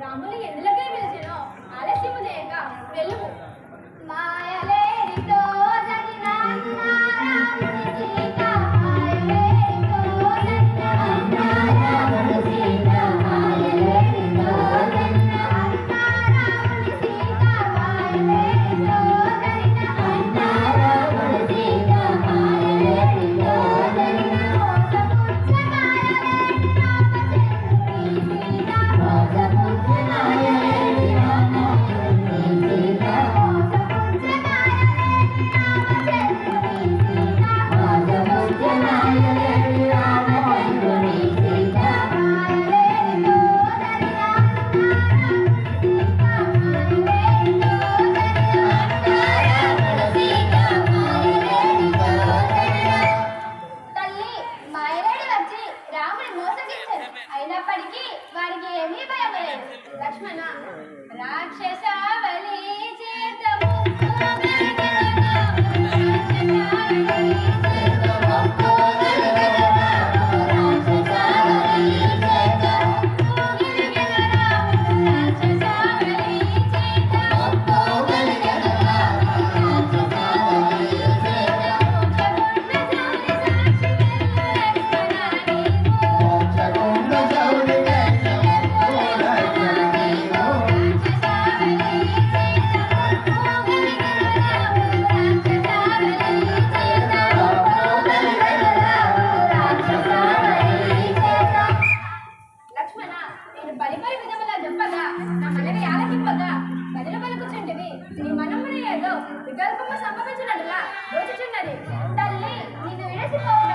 రాముని ఎందులకే పిలిచినో ఆలస్యము లేక వెళ్ళుము. మాయలే లక్ష్మణ రాక్షస వికల్పము సంభవించినట్లుగా దోచుచున్నది తల్లి నిన్ను విడసిపోవుటకు